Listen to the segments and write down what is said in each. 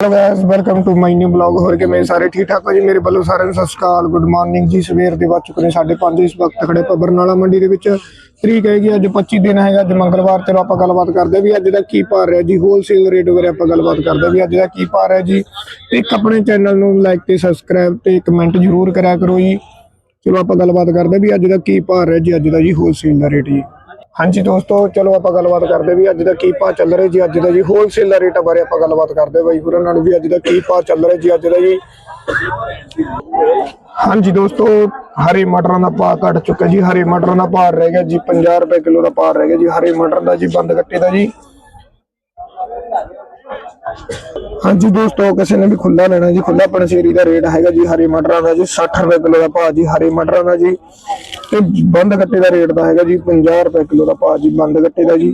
Hello guys welcome to my new blog ਹੋਰ ਕਿਵੇਂ ਸਾਰੇ ਠੀਕ ਠਾਕ ਹੋ ਜੀ ਮੇਰੇ ਵੱਲੋਂ ਸਾਰਿਆਂ ਨੂੰ ਸਤਿ ਸ਼੍ਰੀ ਅਕਾਲ ਗੁੱਡ ਮਾਰਨਿੰਗ ਜੀ ਸਵੇਰ ਦੇ ਵੱਜ ਚੁੱਕੇ ਨੇ 5:30 ਇਸ ਵਕਤ ਖੜੇ ਆਪਾਂ ਮੰਡੀ ਦੇ ਵਿੱਚ ਤਰੀਕ ਹੈਗੀ ਅੱਜ 25 ਦਿਨ ਹੈਗਾ ਅੱਜ ਮੰਗਲਵਾਰ ਚਲੋ ਆਪਾਂ ਗੱਲਬਾਤ ਕਰਦੇ ਵੀ ਅੱਜ ਦਾ ਕੀ ਭਾਅ ਰਿਹਾ ਜੀ ਹੋਲਸੇਲ ਰੇਟ ਬਾਰੇ ਆਪਾਂ ਗੱਲਬਾਤ ਕਰਦੇ ਵੀ ਅੱਜ ਦਾ ਕੀ ਭਾਅ ਰਿਹਾ ਜੀ ਤੇ ਇੱਕ ਆਪਣੇ ਚੈਨਲ ਨੂੰ ਲਾਈਕ ਤੇ ਸਬਸਕ੍ਰਾਈਬ ਤੇ ਕਮੈਂਟ ਜ਼ਰੂਰ ਕਰਿਆ ਕਰੋ ਜੀ ਚਲੋ ਆਪਾਂ ਗੱਲਬਾਤ ਕਰਦੇ ਵੀ ਅੱਜ ਦਾ ਕੀ ਭਾਅ ਰਿਹਾ ਜੀ ਅੱਜ ਦਾ ਜੀ ਹੋਲਸੇਲ ਦਾ ਰੇਟ ਜੀ ਹਾਂਜੀ ਦੋਸਤੋ, ਚਲੋ ਆਪਾਂ ਗੱਲਬਾਤ ਕਰਦੇ ਵੀ ਅੱਜ ਦਾ ਕੀ ਭਾਅ ਚੱਲ ਰਿਹਾ ਜੀ, ਅੱਜ ਦਾ ਜੀ ਹੋਲਸੇਲ ਰੇਟ ਬਾਰੇ ਆਪਾਂ ਗੱਲਬਾਤ ਕਰਦੇ ਬਾਈ ਹੋਰਾਂ ਨਾਲ ਵੀ ਅੱਜ ਦਾ ਕੀ ਭਾਅ ਚੱਲ ਰਿਹਾ ਜੀ, ਅੱਜ ਦਾ ਜੀ। ਹਾਂਜੀ ਦੋਸਤੋ, ਹਰੇ ਮਟਰਾਂ ਦਾ ਭਾਅ ਘਟ ਚੁੱਕਾ ਜੀ, ਹਰੇ ਮਟਰਾਂ ਦਾ ਭਾਅ ਰਹਿ ਗਿਆ ਜੀ 50 ਰੁਪਏ ਕਿਲੋ ਦਾ ਭਾਅ ਰਹਿ ਗਿਆ ਜੀ, ਹਰੇ ਮਟਰ ਦਾ ਜੀ, ਬੰਦ ਕੱਟੇ ਦਾ ਜੀ। ਹਾਂਜੀ ਦੋਸਤੋ, ਕਿਸੇ ਨੇ ਵੀ ਖੁੱਲਾ ਲੈਣਾ ਜੀ ਖੁੱਲਾ ਪਨਸੇਰੀ ਦਾ ਰੇਟ ਹੈਗਾ ਜੀ ਹਰੇ ਮਟਰਾਂ ਦਾ ਜੀ 60 ਰੁਪਏ ਕਿਲੋ ਦਾ ਭਾਅ ਜੀ ਹਰੇ ਮਟਰਾਂ ਦਾ ਜੀ। ਤੇ ਬੰਦ ਗੱਟੇ ਦਾ ਰੇਟ ਦਾ ਹੈਗਾ ਜੀ 50 ਰੁਪਏ ਕਿਲੋ ਦਾ ਭਾਅ ਜੀ, ਬੰਦ ਗੱਟੇ ਦਾ ਜੀ।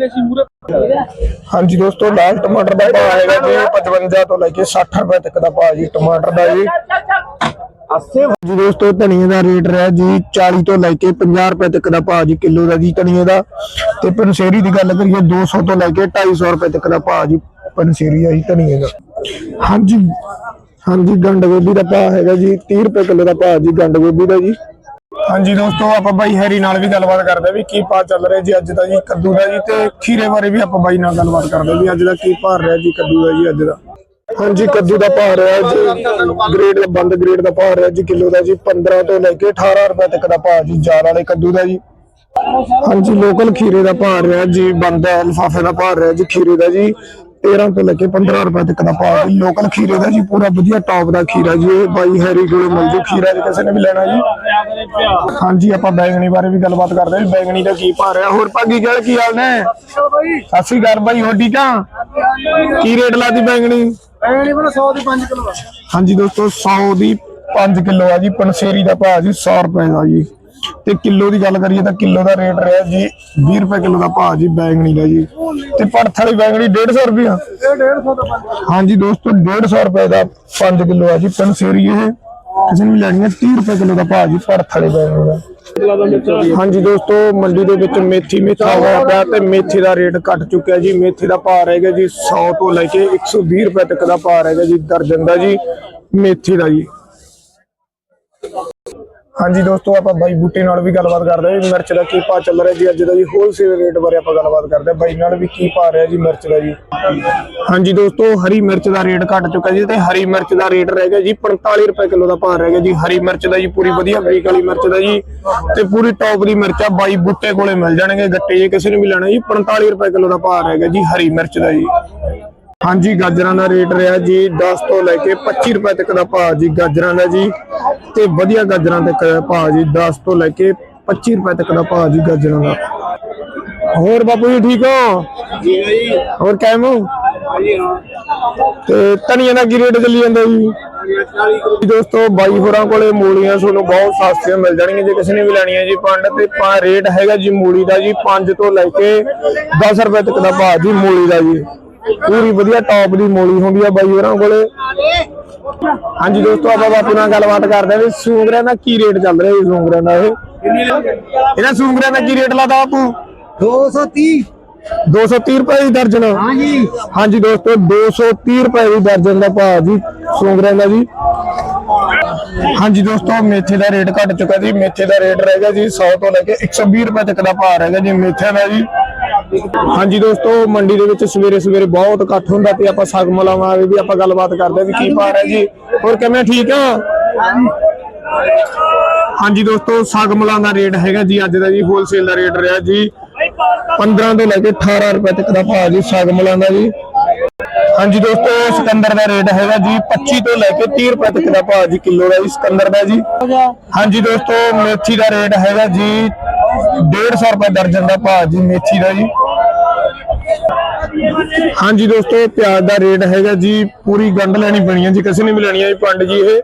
ਹਾਂਜੀ ਦੋਸਤੋ, ਲਾਲ ਟਮਾਟਰ ਦਾ ਭਾਅ ਹੈਗਾ ਜੀ 55 ਤੋਂ ਲੈ ਕੇ 60 ਰੁਪਏ ਤੱਕ ਦਾ ਭਾਅ ਜੀ ਟਮਾਟਰ ਦਾ ਜੀ। ਜੀ ਦੋਸਤੋ, ਧਨੀਏ ਦਾ ਰੇਟ ਰਿਹਾ ਜੀ 40 ਤੋਂ ਲੈ ਕੇ 50 ਰੁਪਏ ਤੱਕ ਦਾ ਭਾਅ ਜੀ ਕਿਲੋ ਦਾ ਜੀ ਧਨੀਏ ਦਾ। ਤੇ ਪਨਸੇਰੀ ਦੀ ਗੱਲ ਕਰੀਏ 200 ਤੋਂ ਲੈ ਕੇ 250 ਰੁਪਏ ਤੱਕ ਦਾ ਭਾਅ ਜੀ ਪਨਸੇਰੀ ਆ ਜੀ ਧਨੀਏ ਦਾ ਹਾਂਜੀ ਹਾਂਜੀ ਗੰਡ ਗੋਭੀ ਦਾ ਭਾਅ ਹੈਗਾ ਜੀ 30 ਰੁਪਏ ਕਿਲੋ ਦਾ ਭਾਅ ਜੀ ਗੰਡ ਗੋਭੀ ਦਾ ਜੀ। ਹਾਂਜੀ ਦੋਸਤੋ ਆਪਾਂ ਬਾਈ ਹੈਰੀ ਨਾਲ ਵੀ ਗੱਲਬਾਤ ਕਰਦੇ ਵੀ ਕੀ ਭਾਅ ਚੱਲ ਰਿਹਾ ਜੀ ਅੱਜ ਦਾ ਜੀ ਕੱਦੂ ਦਾ ਜੀ ਤੇ ਖੀਰੇ ਬਾਰੇ ਵੀ ਆਪਾਂ ਬਾਈ ਨਾਲ ਗੱਲਬਾਤ ਕਰਦੇ ਵੀ ਅੱਜ ਦਾ ਕੀ ਭਾਅ ਰਿਹਾ ਜੀ ਕੱਦੂ ਦਾ ਜੀ ਅੱਜ ਦਾ। ਹਾਂਜੀ ਕੱਦੂ ਦਾ ਭਾਅ ਰਿਹਾ ਜੀ ਗ੍ਰੇਡ ਦਾ ਬੰਦ ਗ੍ਰੇਡ ਦਾ ਭਾਅ ਰਿਹਾ ਜੀ ਕਿਲੋ ਦਾ ਜੀ 15 ਤੋਂ ਲੈ ਕੇ 18 ਰੁਪਏ ਤੱਕ ਦਾ ਭਾਅ ਜੀ ਜਾਰ ਵਾਲੇ ਕੱਦੂ ਦਾ ਜੀ। ਹਾਂਜੀ ਲੋਕਲ ਖੀਰੇ ਦਾ ਭਾਅ ਰਿਹਾ ਜੀ ਬੰਦ ਲਫਾਫੇ ਦਾ ਭਾਅ ਰਿਹਾ ਜੀ ਖੀਰੇ ਦਾ ਜੀ 13 ਤੋਂ ਲੈ ਕੇ 15 ਰੁਪਏ ਤੱਕ ਦਾ ਭਾਅ ਜੀ। ਲੋਕਲ ਖੀਰੇ ਦਾ ਜੀ ਪੂਰਾ ਵਧੀਆ ਟੌਪ ਦਾ ਖੀਰਾ ਜੀ। ਇਹ ਬਾਈ ਹੈਰੀ ਕੋਲੇ ਮਿਲ ਜੂ ਖੀਰਾ ਜੇ ਕਿਸੇ ਨੇ ਵੀ ਲੈਣਾ ਜੀ। ਹਾਂਜੀ ਆਪਾਂ ਬੈਂਗਣੀ ਬਾਰੇ ਵੀ ਗੱਲਬਾਤ ਕਰਦੇ ਹਾਂ। ਬੈਂਗਣੀ ਦਾ ਕੀ ਭਾਅ ਰਿਹਾ? ਹੋਰ ਭਾਗੀ ਗੱਲ ਕੀ ਹਾਲ ਨੇ? ਸਤਿ ਸ਼੍ਰੀ ਅਕਾਲ ਬਾਈ ਹੋ ਠੀਕ ਆ? ਕੀ ਰੇਟ ਲਾਦੀ ਬੈਂਗਣੀ? ਐਣੀ ਬਣਾ 100 ਦੀ 5 ਕਿਲੋ ਹਾਂਜੀ ਦੋਸਤੋ 100 ਦੀ 5 ਕਿਲੋ ਆ ਜੀ। ਪਨਸੇਰੀ ਦਾ ਭਾਅ ਜੀ 100 ਰੁਪਏ ਦਾ ਜੀ। ਤੇ ਕਿਲੋ ਦੀ ਗੱਲ ਕਰੀਏ ਤਾਂ ਕਿਲੋ ਦਾ ਰੇਟ ਰਿਹਾ ਜੀ 20 ਰੁਪਏ ਕਿਲੋ ਦਾ ਭਾਅ ਜੀ, ਬੈਂਗਣੀ ਦਾ ਜੀ। ਤੇ ਪੜਥ ਵਾਲੀ ਬੈਂਗਣੀ 150 ਰੁਪਏ ਇਹ 150 ਦਾ ਹਾਂਜੀ ਦੋਸਤੋ 150 ਰੁਪਏ ਦਾ 5 ਕਿਲੋ ਆ ਜੀ ਪਨਸੇਰੀ ਇਹ। ਕਿਸੇ ਨੇ ਲੈਣੀ ਹੈ 30 ਰੁਪਏ ਕਿਲੋ ਦਾ ਭਾਅ ਜੀ, ਪੜਥ ਵਾਲੀ ਬੈਂਗਣੀ ਦਾ। ਹਾਂਜੀ ਦੋਸਤੋ, ਮੰਡੀ ਦੇ ਵਿੱਚ ਮੇਥੀ ਮੇਥਾ ਹੋਇਆ ਪਿਆ ਤੇ ਮੇਥੀ ਦਾ ਰੇਟ ਘਟ ਚੁੱਕਿਆ ਜੀ। ਮੇਥੀ ਦਾ ਭਾਅ ਰਹੇਗਾ ਜੀ 100 ਤੋਂ ਲੈ ਕੇ 120 ਰੁਪਏ ਤੱਕ ਦਾ ਭਾਅ ਰਹੇਗਾ ਜੀ, ਦਰਜਨ ਦਾ ਜੀ, ਮੇਥੀ ਦਾ ਜੀ। ਹਾਂਜੀ ਦੋਸਤੋ, ਆਪਾਂ ਬਾਈ ਬੂਟੇ ਨਾਲ ਵੀ ਗੱਲਬਾਤ ਕਰਦੇ ਹਾਂ ਮਿਰਚ ਦਾ ਕੀ ਭਾਅ ਚੱਲ ਰਿਹਾ ਜੀ? ਅੱਜ ਦਾ ਜੀ ਹੋਲਸੇਲ ਰੇਟ ਬਾਰੇ ਆਪਾਂ ਗੱਲਬਾਤ ਕਰਦੇ ਹਾਂ। ਬਾਈ ਨਾਲ ਵੀ ਕੀ ਭਾਅ ਰਿਹਾ ਜੀ ਮਿਰਚ ਦਾ ਜੀ? ਹਾਂਜੀ ਦੋਸਤੋ, ਹਰੀ ਮਿਰਚ ਦਾ ਰੇਟ ਘਟ ਚੁੱਕਾ ਜੀ ਤੇ ਹਰੀ ਮਿਰਚ ਦਾ ਰੇਟ ਰਹਿ ਗਿਆ ਜੀ 45 ਰੁਪਏ ਕਿਲੋ ਦਾ ਭਾਅ ਰਹਿ ਗਿਆ ਜੀ। ਹਰੀ ਮਿਰਚ ਦਾ ਜੀ, ਪੂਰੀ ਵਧੀਆ ਬਰੀਕ ਵਾਲੀ ਮਿਰਚ ਦਾ ਜੀ। ਤੇ ਪੂਰੀ ਟੌਪ ਦੀ ਮਿਰਚ ਆ, ਬਾਈ ਬੂਟੇ ਕੋਲੇ ਮਿਲ ਜਾਣਗੇ। ਗੱਟੇ ਜੇ ਕਿਸੇ ਨੂੰ ਵੀ ਲੈਣਾ ਜੀ 45 ਰੁਪਏ ਕਿਲੋ ਦਾ ਭਾਅ ਰਹਿ ਗਿਆ ਜੀ ਹਰੀ ਮਿਰਚ ਦਾ ਜੀ। ਹਾਂਜੀ ਗਾਜਰਾਂ ਦਾ ਰੇਟ ਰਿਹਾ ਜੀ 10 ਤੋਂ ਲੈ ਕੇ 25 ਰੁਪਏ ਤੱਕ ਦਾ ਭਾਅ ਜੀ ਗਾਜਰਾਂ ਦਾ ਜੀ ਤੇ ਵਧੀਆ ਗਾਜਰਾਂ ਤੱਕ ਦਾ ਭਾਅ ਜੀ 10 ਤੋਂ ਲੈ ਕੇ 25 ਰੁਪਏ ਤੱਕ ਦਾ ਭਾਅ ਜੀ ਗਾਜਰਾਂ ਦਾ। ਹੋਰ ਬਾਪੂ ਜੀ ਠੀਕ ਹੋ? ਜੀ ਜੀ। ਹੋਰ ਕਾਇਮ ਹੋ? ਜੀ ਹਾਂ। ਤੇ ਧਨੀਆ ਦਾ ਕੀ ਰੇਟ ਚੱਲੀ ਜਾਂਦਾ ਜੀ? 40 ਕਿਲੋ ਜੀ ਦੋਸਤੋ ਬਾਈ ਹੋਰਾਂ ਕੋਲੇ ਮੂਲੀਆਂ ਤੁਹਾਨੂੰ ਬਹੁਤ ਸਸਤੀਆਂ ਮਿਲ ਜਾਣਗੀਆਂ ਜੇ ਕਿਸੇ ਨੇ ਵੀ ਲੈਣੀਆਂ ਜੀ ਪੰਡ ਤੇ ਪਾ ਰੇਟ ਹੈਗਾ ਜੀ ਮੂਲੀ ਦਾ ਜੀ 5 ਤੋਂ ਲੈ ਕੇ 10 ਰੁਪਏ ਤੱਕ ਦਾ ਭਾਅ ਜੀ ਮੂਲੀ ਦਾ ਜੀ। ਪੂਰੀ ਵਧੀਆ ਟੌਪ ਦੀ ਮੂਲੀ ਹੁੰਦੀ ਆ ਬਾਈ ਹੋਰਾਂ ਕੋਲੇ। ਹਾਂਜੀ ਦੋਸਤੋ ਆਪਾਂ ਬਾਪੂ ਨਾਲ ਗੱਲਬਾਤ ਕਰਦੇ ਆ ਵੀ ਸੂੰਗਰਿਆਂ ਦਾ ਕੀ ਰੇਟ ਚੱਲ ਰਿਹਾ ਜੀ ਸੂੰਗਰਿਆਂ ਦਾ ਇਹ? ਇਹਨਾਂ ਸੂੰਗਰਿਆਂ ਦਾ ਕੀ ਰੇਟ ਲਾਦਾ ਬਾਪੂ? 230 230 ਰੁਪਏ ਦੀ ਦਰਜਨ। ਹਾਂਜੀ। ਹਾਂਜੀ ਦੋਸਤੋ 230 ਰੁਪਏ ਦੀ ਦਰਜਨ ਦਾ ਭਾਅ ਜੀ ਸੂੰਗਰਿਆਂ ਦਾ ਜੀ। ਹਾਂਜੀ ਦੋਸਤੋ ਮੇਥੇ ਦਾ ਰੇਟ ਘਟ ਚੁੱਕਾ ਜੀ। ਮੇਥੇ ਦਾ ਰੇਟ ਰਹੇਗਾ ਜੀ 100 ਤੋਂ ਲੈ ਕੇ 120 ਰੁਪਏ ਤੱਕ ਦਾ ਭਾਅ ਰਹੇਗਾ ਜੀ ਮੇਥੇ ਦਾ ਜੀ। ਹਾਂਜੀ ਦੋਸਤੋ, ਮੰਡੀ ਦੇ ਵਿੱਚ ਸਵੇਰੇ ਸਵੇਰੇ ਬਹੁਤ ਇਕੱਠ ਹੁੰਦਾ ਤੇ ਆਪਾਂ ਸਗਮਲਾਂ ਬਾਰੇ ਵੀ ਆਪਾਂ ਗੱਲਬਾਤ ਕਰਦੇ ਹਾਂ ਵੀ ਕੀ ਭਾਅ ਹੈ ਜੀ। ਹੋਰ ਕਿਵੇਂ ਠੀਕ ਆ? ਹਾਂਜੀ ਦੋਸਤੋ ਸਗਮਲਾਂ ਦਾ ਰੇਟ ਹੈਗਾ ਜੀ, ਅੱਜ ਦਾ ਜੀ ਹੋਲਸੇਲ ਦਾ ਰੇਟ ਰਿਹਾ ਜੀ 15 ਤੋਂ ਲੈ ਕੇ 18 ਰੁਪਏ ਤੱਕ ਦਾ ਭਾਅ ਜੀ ਸਾਗ ਸਗਮਲਾਂ ਦਾ ਜੀ। ਹਾਂਜੀ ਦੋਸਤੋ ਸਿਕੰਦਰ ਦਾ ਰੇਟ ਹੈਗਾ ਜੀ 25 ਤੋਂ ਲੈ ਕੇ 30 ਰੁਪਏ ਤੱਕ ਦਾ ਭਾਅ ਜੀ ਕਿਲੋ ਦਾ ਜੀ ਸਿਕੰਦਰ ਦਾ ਜੀ। ਹਾਂਜੀ ਦੋਸਤੋ, ਮੇਥੀ ਦਾ ਰੇਟ ਹੈਗਾ ਜੀ 150 ਰੁਪਏ ਦਰਜਨ ਦਾ ਭਾਅ ਜੀ, ਮੇਥੀ ਦਾ ਜੀ। ਹਾਂਜੀ ਦੋਸਤੋ, ਪਿਆਜ਼ ਦਾ ਰੇਟ ਹੈਗਾ ਜੀ, ਪੂਰੀ ਗੰਢ ਲੈਣੀ ਪੈਣੀ ਹੈ ਜੀ, ਕਿਸੇ ਨੇ ਵੀ ਲੈਣੀ ਹੈ ਜੀ ਪੰਡ ਜੀ ਇਹ।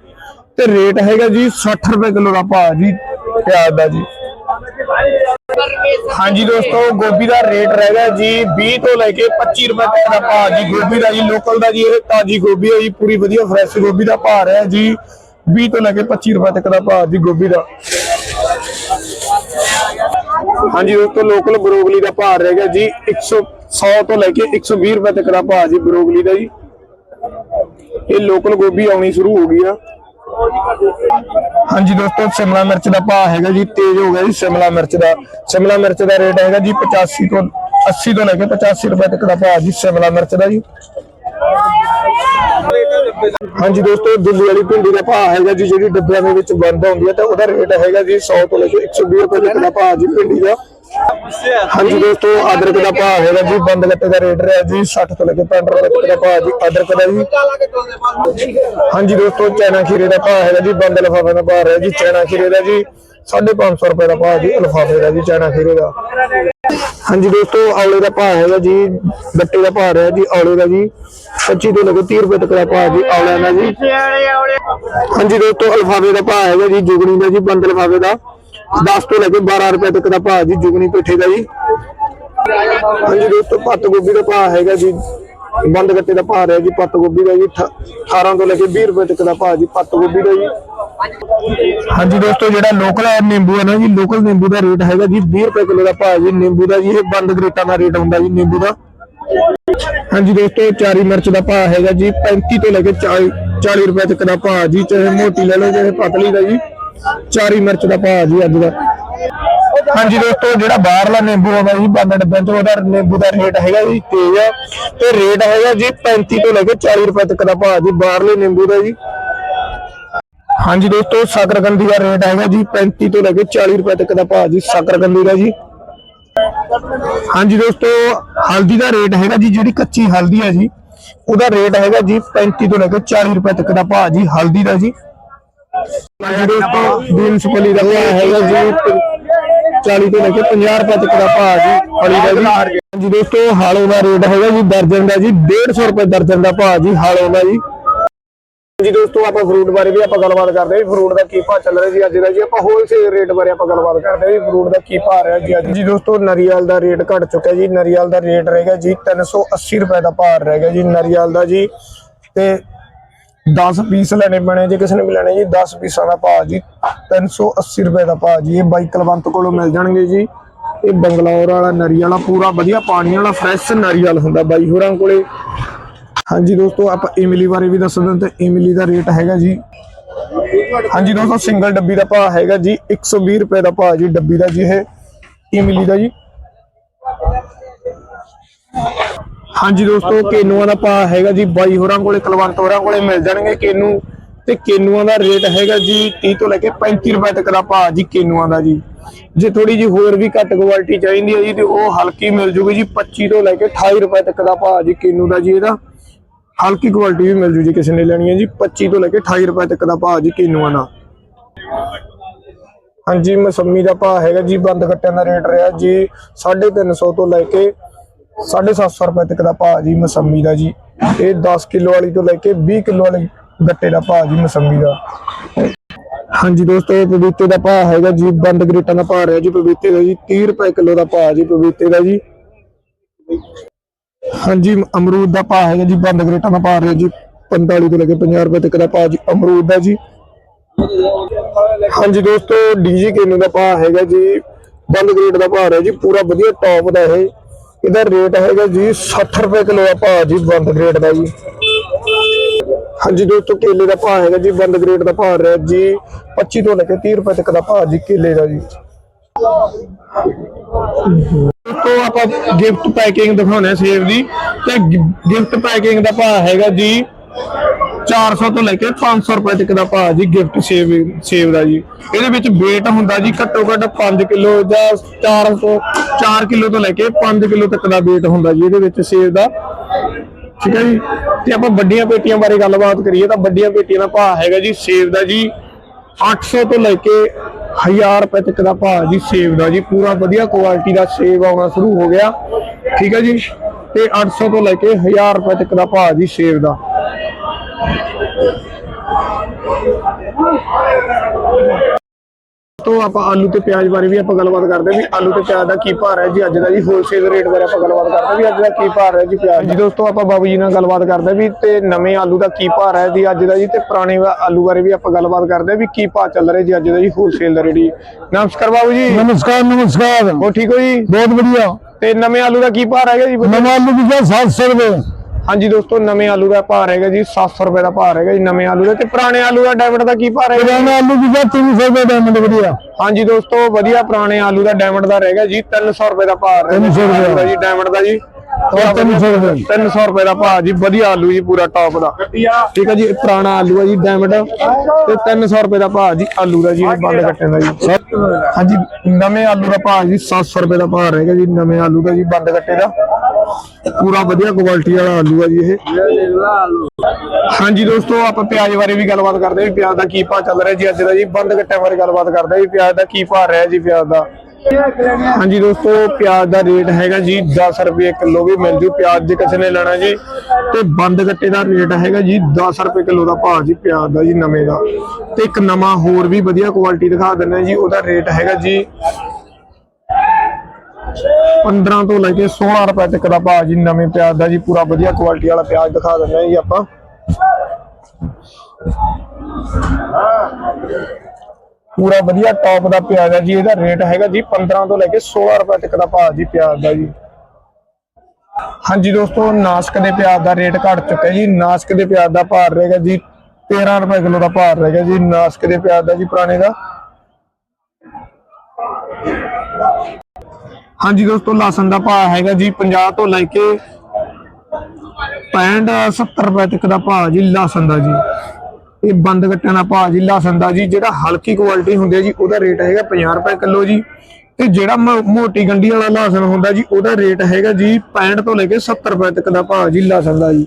ਤੇ ਰੇਟ ਹੈਗਾ ਜੀ 60 ਰੁਪਏ ਕਿਲੋ ਦਾ ਭਾਅ ਜੀ, ਪਿਆਜ਼ ਦਾ ਜੀ। ਹਾਂਜੀ ਦੋਸਤੋ, ਗੋਭੀ ਦਾ ਰੇਟ ਰਹੇਗਾ ਜੀ 20 ਤੋਂ ਲੈ ਕੇ 25 ਰੁਪਏ ਤੱਕ ਦਾ ਭਾਅ ਜੀ, ਗੋਭੀ ਦਾ ਜੀ, ਲੋਕਲ ਦਾ ਜੀ, ਇਹ ਤਾਜੀ ਗੋਭੀ ਹੈ ਜੀ, ਪੂਰੀ ਵਧੀਆ ਫਰੈਸ਼ ਗੋਭੀ ਦਾ ਭਾਅ ਰਿਹਾ ਜੀ 20 ਤੋਂ ਲੈ ਕੇ 25 ਰੁਪਏ ਤੱਕ ਦਾ ਭਾਅ ਜੀ ਗੋਭੀ ਦਾ। ਹਾਂਜੀ ਦੋਸਤੋ ਲੋਕਲ ਬਰੋਗਲੀ ਦਾ ਭਾਅ ਰਹੇਗਾ ਜੀ 100 ਤੋਂ ਲੈ ਕੇ 120 ਰੁਪਏ ਤੱਕ ਦਾ ਭਾਅ ਜੀ ਬਰੋਗਲੀ ਦਾ ਜੀ। ਇਹ ਲੋਕਲ ਗੋਭੀ ਆਉਣੀ ਸ਼ੁਰੂ ਹੋ ਗਈ ਆ। ਹਾਂਜੀ ਦੋਸਤੋ, ਸ਼ਿਮਲਾ ਮਿਰਚ ਦਾ ਭਾਅ ਹੈਗਾ ਜੀ, ਤੇਜ਼ ਹੋ ਗਿਆ ਜੀ ਸ਼ਿਮਲਾ ਮਿਰਚ ਦਾ। ਸ਼ਿਮਲਾ ਮਿਰਚ ਦਾ ਰੇਟ ਹੈਗਾ ਜੀ 85 ਤੋਂ 80 ਤੋਂ ਲੈ ਕੇ 85 ਰੁਪਏ ਤੱਕ ਦਾ ਭਾਅ ਜੀ ਸ਼ਿਮਲਾ ਮਿਰਚ ਦਾ ਜੀ। ਹਾਂਜੀ ਦੋਸਤੋ, ਦਿੱਲੀ ਵਾਲੀ ਭਿੰਡੀ ਦਾ ਭਾਅ ਹੈਗਾ ਜੀ, ਜਿਹੜੀ ਡੱਬਿਆਂ ਦੇ ਵਿੱਚ ਬੰਦ ਹੁੰਦੀ ਹੈ ਤਾਂ ਉਹਦਾ ਰੇਟ ਹੈਗਾ ਜੀ 100 ਤੋਂ ਲੈ ਕੇ 120 ਰੁਪਏ ਤੱਕ ਦਾ ਭਾਅ ਜੀ ਭਿੰਡੀ ਦਾ। ਹਾਂਜੀ ਦੋਸਤੋ, ਅਦਰਕ ਦਾ ਭਾਅ ਹੈਗਾ ਜੀ ਬੰਦ ਗੱਟੇ ਦਾ ਰੇਟ ਰਿਹਾ ਜੀ 60 ਤੋਂ ਲੈ ਕੇ 65 ਰੁਪਏ ਦਾ ਭਾਅ ਜੀ, ਅਦਰਕ ਦਾ ਜੀ। ਹਾਂਜੀ ਦੋਸਤੋ, ਚੈਨਾ ਖੀਰੇ ਦਾ ਭਾਅ ਹੈਗਾ ਜੀ, ਬੰਦ ਲਫਾਫੇ ਦਾ ਭਾਅ ਰਿਹਾ ਜੀ, ਚੈਨਾ ਖੀਰੇ ਦਾ ਜੀ 550 ਰੁਪਏ ਦਾ ਭਾਅ ਜੀ, ਲਫਾਫੇ ਦਾ ਜੀ, ਚੈਨਾ ਖੀਰੇ ਦਾ। ਹਾਂਜੀ ਦੋਸਤੋ, ਔਲੇ ਦਾ ਭਾਅ ਹੈਗਾ ਜੀ, ਗੱਟੇ ਦਾ ਭਾਅ ਰਿਹਾ ਜੀ, ਔਲੇ ਦਾ ਜੀ 25 ਤੋਂ ਲੈ ਕੇ 30 ਰੁਪਏ ਤੱਕ ਦਾ ਭਾਅ ਜੀ, ਔਲਿਆਂ ਦਾ ਜੀ। ਹਾਂਜੀ ਦੋਸਤੋ ਅਲਫਾਫੇ ਦਾ ਭਾਅ ਹੈਗਾ ਜੀ, ਜੁਗਣੀ ਦਾ ਜੀ, ਬੰਦ ਲਫਾਫੇ ਦਾ। 10 ਤੋਂ ਲੈ ਕੇ 12 ਰੁਪਏ ਤੱਕ ਦਾ ਭਾਅ ਜੀ ਜੁਗਨੀ ਪੇਠੇ ਦਾ ਜੀ। ਹਾਂਜੀ ਦੋਸਤੋ, ਪੱਤ ਗੋਭੀ ਦਾ ਭਾਅ ਹੈਗਾ ਜੀ, ਬੰਦ ਗੱਟੇ ਦਾ ਭਾਅ ਰਿਹਾ ਜੀ, ਪੱਤ ਗੋਭੀ ਦਾ ਜੀ ਅਠ- 18 ਤੋਂ ਲੈ ਕੇ 20 ਰੁਪਏ ਤੱਕ ਦਾ ਭਾਅ ਜੀ, ਪੱਤ ਗੋਭੀ ਦਾ ਜੀ। ਹਾਂਜੀ ਦੋਸਤੋ, ਜਿਹੜਾ ਲੋਕਲ ਹੈ, ਨਿੰਬੂ ਹੈ ਨਾ ਜੀ ਲੋਕਲ ਨਿੰਬੂ ਦਾ ਰੇਟ ਹੈਗਾ ਜੀ 20 ਰੁਪਏ ਕਿਲੋ ਦਾ ਭਾਅ ਜੀ, ਨਿੰਬੂ ਦਾ ਜੀ, ਇਹ ਬੰਦ ਗਰੇਟਾਂ ਦਾ ਰੇਟ ਹੁੰਦਾ ਜੀ, ਨਿੰਬੂ ਦਾ। ਹਾਂਜੀ ਦੋਸਤੋ ਚਾਰੀ ਮਿਰਚ ਦਾ ਭਾਅ ਹੈਗਾ ਜੀ 35 ਤੋਂ ਲੈ ਕੇ 40 40 ਰੁਪਏ ਤੱਕ ਦਾ ਭਾਅ ਜੀ, ਚਾਹੇ ਮੋਟੀ ਲੈ ਲਓ, ਚਾਹੇ ਪਤਲੀ ਦਾ ਜੀ, ਚਾਰੀ ਮਿਰਚ ਦਾ ਭਾਅ ਜੀ ਅੱਜ ਦਾ। ਹਾਂਜੀ ਦੋਸਤੋ, ਜਿਹੜਾ ਬਾਹਰਲਾ ਨਿੰਬੂ ਆਉਂਦਾ ਜੀ, ਬੰਦ ਡੱਬਿਆਂ ਤੋਂ ਉਹਦਾ ਨਿੰਬੂ ਦਾ ਰੇਟ ਹੈਗਾ ਜੀ, ਤੇਜ਼ ਆ। ਤੇ ਰੇਟ ਹੈਗਾ ਜੀ 35 ਤੋਂ ਲੈ ਕੇ 40 ਰੁਪਏ ਤੱਕ ਦਾ ਭਾਅ ਜੀ, ਬਾਹਰਲੇ ਨਿੰਬੂ ਦਾ ਜੀ। ਹਾਂਜੀ ਦੋਸਤੋ, ਸਾਕਰਕੰਦੀ ਦਾ ਰੇਟ ਹੈਗਾ ਜੀ 35 ਤੋਂ ਲੈ ਕੇ 40 ਰੁਪਏ ਤੱਕ ਦਾ ਭਾਅ ਜੀ, ਸਾਕਰਕੰਦੀ ਦਾ ਜੀ। ਹਾਂਜੀ ਦੋਸਤੋ, ਹਲਦੀ ਦਾ ਰੇਟ ਹੈਗਾ ਜੀ, ਜਿਹੜੀ ਕੱਚੀ ਹਲਦੀ ਹੈ ਜੀ, ਉਹਦਾ ਰੇਟ ਹੈਗਾ ਜੀ 35 ਤੋਂ ਲੈ ਕੇ 40 ਰੁਪਏ ਤੱਕ ਦਾ ਭਾਅ ਜੀ, ਹਲਦੀ ਦਾ ਜੀ। ਹਾਂਜੀ ਦੋਸਤੋ ਬੀਨਸ ਫਲੀ ਦਾ ਹੈਗਾ ਜੀ 40 ਤੋਂ ਲੈ ਕੇ 50 ਰੁਪਏ ਤੱਕ ਦਾ ਭਾਅ ਜੀ ਫਲੀ ਦਾ ਜੀ। ਹਾਂਜੀ ਦੋਸਤੋ, ਹਾਲੋ ਦਾ ਰੇਟ ਹੈਗਾ ਜੀ, ਦਰਜਨ ਦਾ ਜੀ 150 ਰੁਪਏ ਦਰਜਨ ਦਾ ਭਾਅ ਜੀ, ਹਾਲੋ ਦਾ ਜੀ। ਜੀ ਦੋਸਤੋ, ਆਪਾਂ ਫਰੂਟ ਬਾਰੇ ਵੀ ਆਪਾਂ ਗੱਲਬਾਤ ਕਰਦੇ ਹਾਂ ਫਰੂਟ ਦਾ ਕੀ ਭਾਅ ਚੱਲ ਰਿਹਾ ਜੀ ਅੱਜ ਦਾ ਜੀ। ਆਪਾਂ ਹੋਲਸੇਲ ਰੇਟ ਬਾਰੇ ਆਪਾਂ ਗੱਲਬਾਤ ਕਰਦੇ ਹਾਂ ਵੀ ਫਰੂਟ ਦਾ ਕੀ ਭਾਅ ਰਿਹਾ ਜੀ ਅੱਜ? ਜੀ ਦੋਸਤੋ, ਨਰੀਅਲ ਦਾ ਰੇਟ ਘਟ ਚੁੱਕਿਆ ਜੀ। ਨਰੀਅਲ ਦਾ ਰੇਟ ਰਹੇਗਾ ਜੀ 380 ਰੁਪਏ ਦਾ ਭਾਅ ਰਹੇਗਾ ਜੀ ਨਰੀਅਲ ਦਾ ਜੀ। ਤੇ 10 ਪੀਸ ਲੈਣੇ ਪੈਣੇ ਜੇ ਕਿਸੇ ਨੇ ਵੀ ਲੈਣੇ ਜੀ 10 ਪੀਸਾਂ ਦਾ ਭਾਅ ਜੀ 380 ਰੁਪਏ ਦਾ ਭਾਅ ਜੀ। ਇਹ ਬਾਈ ਕਲਵੰਤ ਕੋਲੋਂ ਮਿਲ ਜਾਣਗੇ ਜੀ। ਇਹ ਬੰਗਲੌਰ ਵਾਲਾ ਨਰੀਅਲ ਆ, ਪੂਰਾ ਵਧੀਆ ਪਾਣੀ ਵਾਲਾ ਫਰੈਸ਼ ਨਰੀਅਲ ਹੁੰਦਾ ਬਾਈ ਹੋਰਾਂ ਕੋਲੇ। ਹਾਂਜੀ ਦੋਸਤੋ, ਆਪਾਂ ਇਮਲੀ ਬਾਰੇ ਵੀ ਦੱਸ ਦਿੰਦੇ ਤੇ ਇਮਲੀ ਦਾ ਰੇਟ ਹੈਗਾ ਜੀ। ਹਾਂਜੀ ਦੋਸਤੋ, ਸਿੰਗਲ ਡੱਬੀ ਦਾ ਭਾਅ ਹੈਗਾ ਜੀ 120 ਰੁਪਏ ਦਾ ਭਾਅ ਜੀ, ਡੱਬੀ ਦਾ ਜੀ ਇਹ, ਇਮਲੀ ਦਾ ਜੀ। ਹਾਂਜੀ ਦੋਸਤੋ, ਕੇਨੂਆਂ ਦਾ ਭਾਅ ਹੈਗਾ ਜੀ, ਬਾਈ ਹੋਰਾਂ ਕੋਲੇ, ਕਲਵੰਤ ਹੋਰਾਂ ਕੋਲੇ ਮਿਲ ਜਾਣਗੇ ਕੇਨੂ। ਤੇ ਕੇਨੂਆਂ ਦਾ ਰੇਟ ਹੈਗਾ ਜੀ 30 ਤੋਂ ਲੈ ਕੇ 35 ਰੁਪਏ ਤੱਕ ਦਾ ਭਾਅ ਜੀ, ਕੇਨੂਆਂ ਦਾ ਜੀ। ਜੇ ਥੋੜੀ ਜੀ ਹੋਰ ਵੀ ਘੱਟ ਕੁਆਲਿਟੀ ਚਾਹੀਦੀ ਹੈ ਜੀ, ਤੇ ਉਹ ਹਲਕੀ ਮਿਲ ਜੂਗੀ ਜੀ 25 ਤੋਂ ਲੈ ਕੇ 28 ਰੁਪਏ ਤੱਕ ਦਾ ਭਾਅ ਜੀ, ਕੇਨੂ ਦਾ ਜੀ ਇਹਦਾ। ਹਲਕੀ ਕੁਆਲਿਟੀ ਵੀ ਮਿਲ ਜੂ ਜੀ ਕਿਸੇ ਨੇ ਲੈਣੀ ਹੈ ਜੀ 25 ਤੋਂ ਲੈ ਕੇ 28 ਰੁਪਏ ਤੱਕ ਦਾ ਭਾਅ ਜੀ ਕਿਨੂਆਂ ਦਾ। ਹਾਂਜੀ, ਮਸੰਮੀ ਦਾ ਭਾਅ ਹੈਗਾ ਜੀ, ਬੰਦ ਕੱਟਿਆਂ ਦਾ ਰੇਟ ਰਿਹਾ ਜੀ 350 ਤੋਂ ਲੈ ਕੇ 750 ਰੁਪਏ ਤੱਕ ਦਾ ਭਾਅ ਜੀ ਮਸੰਮੀ ਦਾ ਜੀ। ਇਹ 10 ਕਿਲੋ ਵਾਲੀ ਤੋਂ ਲੈ ਕੇ 20 ਕਿਲੋ ਵਾਲੀ ਗੱਟੇ ਦਾ ਭਾਅ ਜੀ ਮਸੰਮੀ ਦਾ। ਹਾਂਜੀ ਦੋਸਤੋ ਪਪੀਤੇ ਦਾ ਭਾਅ ਹੈਗਾ ਜੀ, ਬੰਦ ਗਰੇਟਾਂ ਦਾ ਭਾਅ ਰਿਹਾ ਜੀ ਪਪੀਤੇ ਦਾ ਜੀ 30 ਰੁਪਏ ਕਿਲੋ ਦਾ ਭਾਅ ਜੀ ਪਪੀਤੇ ਦਾ ਜੀ। ਹਾਂਜੀ, ਅਮਰੂਦ ਦਾ ਭਾਅ ਹੈਗਾ ਜੀ, ਬੰਦ ਗਰੇਟਾਂ ਦਾ ਭਾਅ ਰਿਹਾ ਜੀ 45 ਤੋਂ ਲੈ ਕੇ 50 ਰੁਪਏ ਤੱਕ ਦਾ ਭਾਅ ਜੀ, ਅਮਰੂਦ ਦਾ ਜੀ। ਹਾਂਜੀ ਦੋਸਤੋ, ਡੀਜੀ ਕੇਨੂ ਦਾ ਭਾਅ ਹੈਗਾ ਜੀ, ਬੰਦ ਗਰੇਟ ਦਾ ਭਾਅ ਰਿਹਾ ਜੀ, ਪੂਰਾ ਵਧੀਆ ਟੌਪ ਦਾ ਇਹ। ਇਹਦਾ ਰੇਟ ਹੈਗਾ ਜੀ 60 ਰੁਪਏ ਕਿਲੋ ਦਾ ਭਾਅ ਜੀ, ਬੰਦ ਗ੍ਰੇਡ ਦਾ ਜੀ। ਹਾਂਜੀ ਦੋਸਤੋ, ਕੇਲੇ ਦਾ ਭਾਅ ਹੈਗਾ ਜੀ, ਬੰਦ ਗ੍ਰੇਡ ਦਾ ਭਾਅ ਰਿਹਾ ਜੀ 25 ਤੋਂ ਲੈ ਕੇ 30 ਰੁਪਏ ਤੱਕ ਦਾ ਭਾਅ ਜੀ, ਕੇਲੇ ਦਾ ਜੀ। ਤੋਂ ਆਪਾਂ ਗਿਫਟ ਪੈਕਿੰਗ ਦਿਖਾਉਣੇ ਸੇਬ ਦੀ। ਤੇ ਗਿਫਟ ਪੈਕਿੰਗ ਦਾ ਭਾਅ ਹੈਗਾ ਜੀ 400 ਤੋਂ ਲੈ ਕੇ 500 ਰੁਪਏ ਤੱਕ ਦਾ ਭਾਅ ਜੀ ਗਿਫਟ ਸੇਬ ਸੇਬ ਦਾ ਜੀ। ਇਹਦੇ ਵਿੱਚ weight ਹੁੰਦਾ ਜੀ ਘੱਟੋ ਘੱਟ 5 ਕਿਲੋ ਜਾਂ 400 4 ਕਿਲੋ ਤੋਂ ਲੈ ਕੇ 5 ਕਿਲੋ ਤੱਕ ਦਾ weight ਹੁੰਦਾ ਜੀ ਇਹਦੇ ਵਿੱਚ ਸੇਬ ਦਾ। ਠੀਕ ਹੈ ਜੀ? ਤੇ ਆਪਾਂ ਵੱਡੀਆਂ ਪੇਟੀਆਂ ਬਾਰੇ ਗੱਲਬਾਤ ਕਰੀਏ ਤਾਂ ਵੱਡੀਆਂ ਪੇਟੀਆਂ ਦਾ ਭਾਅ ਹੈਗਾ ਜੀ ਸੇਬ ਦਾ ਜੀ 800 ਤੋਂ ਲੈ ਕੇ 1000 ਰੁਪਏ ਤੱਕ ਦਾ ਭਾਅ ਜੀ ਸੇਬ ਦਾ ਜੀ, ਪੂਰਾ ਵਧੀਆ ਕੁਆਲਿਟੀ ਦਾ ਸੇਬ ਆਉਣਾ ਸ਼ੁਰੂ ਹੋ ਗਿਆ। ਠੀਕ ਹੈ ਜੀ? ਤੇ 800 ਤੋਂ ਲੈ ਕੇ 1000 ਰੁਪਏ ਤੱਕ ਦਾ ਭਾਅ ਜੀ ਸੇਬ ਦਾ। ਤੋਂ ਆਪਾਂ ਆਲੂ ਤੇ ਪਿਆਜ਼ ਬਾਰੇ ਵੀ ਆਪਾਂ ਗੱਲਬਾਤ ਕਰਦੇ ਵੀ ਆਲੂ ਤੇ ਪਿਆਜ਼ ਦਾ ਕੀ ਭਾਅ ਹੈ ਜੀ ਅੱਜ ਦਾ ਜੀ ਹੋਲਸੇਲ ਰੇਟ ਬਾਰੇ ਆਪਾਂ ਗੱਲਬਾਤ ਕਰਦੇ ਵੀ ਅੱਜ ਦਾ ਕੀ ਭਾਅ ਹੈ ਜੀ ਪਿਆਜ਼ ਜੀ ਦੋਸਤੋ ਆਪਾਂ ਬਾਬੂ ਜੀ ਨਾਲ ਗੱਲਬਾਤ ਕਰਦੇ ਵੀ ਤੇ ਨਵੇਂ ਆਲੂ ਦਾ ਕੀ ਭਾਅ ਹੈ ਜੀ ਅੱਜ ਦਾ ਜੀ ਤੇ ਪੁਰਾਣੇ ਆਲੂ ਬਾਰੇ ਵੀ ਆਪਾਂ ਗੱਲਬਾਤ ਕਰਦੇ ਵੀ ਕੀ ਭਾਅ ਚੱਲ ਰਿਹਾ ਜੀ ਅੱਜ ਦਾ ਜੀ ਹੋਲ ਸੇਲ ਦਾ ਰੇਟ ਜੀ। ਨਮਸਕਾਰ ਬਾਬੂ ਜੀ। ਨਮਸਕਾਰ ਨਮਸਕਾਰ। ਹੋ ਠੀਕ ਹੋ ਜੀ? ਬਹੁਤ ਵਧੀਆ। ਤੇ ਨਵੇਂ ਆਲੂ ਦਾ ਕੀ ਭਾਰ ਹੈਗਾ ਜੀ? ਨਵੇਂ ਆਲੂ ਵੀ 700 ਰੁਪਏ। ਹਾਂਜੀ ਦੋਸਤੋ ਨਵੇਂ ਆਲੂ ਦਾ ਭਾਅ ਰਹੇਗਾ ਜੀ 700 ਰੁਪਏ ਦਾ ਭਾਅ ਰਹੇਗਾ ਜੀ ਨਵੇਂ ਆਲੂ ਦਾ। ਤੇ ਪੁਰਾਣੇ ਆਲੂ ਦਾ ਡਾਇਮੰਡ ਦਾ ਕੀ ਭਾਅ ਰਹੇਗਾ ਪੁਰਾਣੇ ਆਲੂ ਦੀ ਜਾਂ 300 ਰੁਪਏ ਡਾਇਮੰਡ ਵਧੀਆ। ਹਾਂਜੀ ਦੋਸਤੋ ਵਧੀਆ ਪੁਰਾਣੇ ਆਲੂ ਦਾ ਡਾਇਮੰਡ ਦਾ ਰਹੇਗਾ ਜੀ 300 ਰੁਪਏ ਦਾ ਭਾਅ ਰਹੇਗਾ 300 ਰੁਪਏ ਆਲੂ ਦਾ ਜੀ ਡਾਇਮੰਡ ਦਾ ਜੀ। ਔਰ 300 ਰੁਪਏ। 300 ਰੁਪਏ ਦਾ ਭਾਅ ਜੀ ਵਧੀਆ ਆਲੂ ਜੀ ਪੂਰਾ ਟੌਪ ਦਾ। ਠੀਕ ਹੈ ਜੀ ਇਹ ਪੁਰਾਣਾ ਆਲੂ ਹੈ ਜੀ ਡਾਇਮੰਡ ਤੇ 300 ਰੁਪਏ ਦਾ ਭਾਅ ਜੀ ਆਲੂ ਦਾ ਜੀ ਇਹ ਬੰਦ ਕੱਟੇ ਦਾ ਜੀ। ਹਾਂਜੀ ਨਵੇਂ ਆਲੂ ਦਾ ਭਾਅ ਜੀ 700 ਰੁਪਏ ਦਾ ਭਾਅ ਰਹੇਗਾ ਜੀ ਨਵੇਂ ਆਲੂ ਦਾ ਜੀ ਬੰਦ ਕੱਟੇ ਦਾ। ਪੂਰਾ ਵਧੀਆ ਕੁਆਲਿਟੀ ਵਾਲਾ ਆਲੂ ਹੈ ਜੀ ਇਹ। ਹਾਂਜੀ ਦੋਸਤੋ ਆਪਾਂ ਪਿਆਜ਼ ਬਾਰੇ ਵੀ ਗੱਲਬਾਤ ਕਰਦੇ ਹਾਂ ਪਿਆਜ਼ ਦਾ ਕੀ ਭਾਅ ਚੱਲ ਰਿਹਾ ਜੀ ਅੱਜ ਦਾ ਜੀ ਬੰਦ ਕੱਟਿਆਂ ਬਾਰੇ ਗੱਲਬਾਤ ਕਰਦੇ ਹਾਂ ਪਿਆਜ਼ ਦਾ ਕੀ ਭਾਅ ਰਿਹਾ ਜੀ ਪਿਆਜ਼ ਦਾ। ਹਾਂਜੀ ਦੋਸਤੋ, ਪਿਆਜ਼ ਦਾ ਰੇਟ ਹੈਗਾ ਜੀ 10 ਰੁਪਏ ਕਿਲੋ ਵੀ ਮਿਲ ਜੂ। ਪਿਆਜ਼ ਜੇ ਕਿਸੇ ਨੇ ਲੈਣਾ ਜੀ, ਤੇ ਬੰਦ ਗੱਟੇ ਦਾ ਰੇਟ ਹੈਗਾ ਜੀ 10 ਰੁਪਏ ਕਿਲੋ ਦਾ ਭਾਅ ਜੀ, ਪਿਆਜ਼ ਦਾ ਜੀ, ਨਵੇਂ ਦਾ। ਤੇ ਇੱਕ ਨਵਾਂ ਹੋਰ ਵੀ ਵਧੀਆ ਕੁਆਲਿਟੀ ਦਿਖਾ ਦਿੰਦੇ ਜੀ, ਉਹਦਾ ਰੇਟ ਹੈਗਾ ਜੀ 15 ਤੋਂ ਲੈ ਕੇ 16 ਰੁਪਏ ਤੱਕ ਦਾ ਭਾਅ ਜੀ, ਨਵੇਂ ਪਿਆਜ਼ ਦਾ ਜੀ, ਪੂਰਾ ਵਧੀਆ ਕੁਆਲਿਟੀ ਵਾਲਾ ਪਿਆਜ਼ ਦਿਖਾ ਦਿੰਦੇ ਜੀ ਆਪਾਂ। ਪੂਰਾ ਵਧੀਆ ਟੌਪ ਦਾ ਪਿਆਜ਼ ਹੈ ਜੀ, ਇਹਦਾ ਰੇਟ ਹੈਗਾ ਜੀ 15 ਤੋਂ ਲੈ ਕੇ 16 ਰੁਪਏ ਤੱਕ ਦਾ ਭਾਅ ਜੀ ਪਿਆਜ਼ ਦਾ ਜੀ। ਹਾਂਜੀ ਦੋਸਤੋ, ਨਾਸਕ ਦੇ ਪਿਆਜ਼ ਦਾ ਰੇਟ ਘਟ ਚੁੱਕਾ ਜੀ। ਨਾਸਕ ਦੇ ਪਿਆਜ਼ ਦਾ ਭਾਅ ਰਹੇਗਾ ਜੀ 13 ਰੁਪਏ ਕਿਲੋ ਦਾ ਭਾਅ ਰਹੇਗਾ ਜੀ। ਨਾਸਕ ਦੇ ਪਿਆਜ਼ ਦਾ ਜੀ ਪੁਰਾਣੇ ਦਾ। ਹਾਂਜੀ ਦੋਸਤੋ, ਲਸਣ ਦਾ ਭਾਅ ਹੈਗਾ ਜੀ 50 ਤੋਂ ਲੈ ਕੇ 65 70 ਰੁਪਏ ਤੱਕ ਦਾ ਭਾਅ ਜੀ ਲਸਣ ਦਾ ਜੀ। ਇਹ ਬੰਦ ਕੱਟਿਆਂ ਦਾ ਭਾਅ ਜੀ ਲਸਣ ਦਾ ਜੀ, ਜਿਹੜਾ ਹਲਕੀ ਕੁਆਲਿਟੀ ਹੁੰਦੀ ਹੈ ਜੀ, ਉਹਦਾ ਰੇਟ ਹੈਗਾ 50 ਰੁਪਏ ਕਿਲੋ ਜੀ। ਤੇ ਜਿਹੜਾ ਮੋ- ਮੋਟੀ ਗੰਢੀ ਵਾਲਾ ਲਸਣ ਹੁੰਦਾ ਜੀ, ਉਹਦਾ ਰੇਟ ਹੈਗਾ ਜੀ 65 ਤੋਂ ਲੈ ਕੇ 70 ਰੁਪਏ ਤੱਕ ਦਾ ਭਾਅ ਜੀ ਲਸਣ ਦਾ ਜੀ।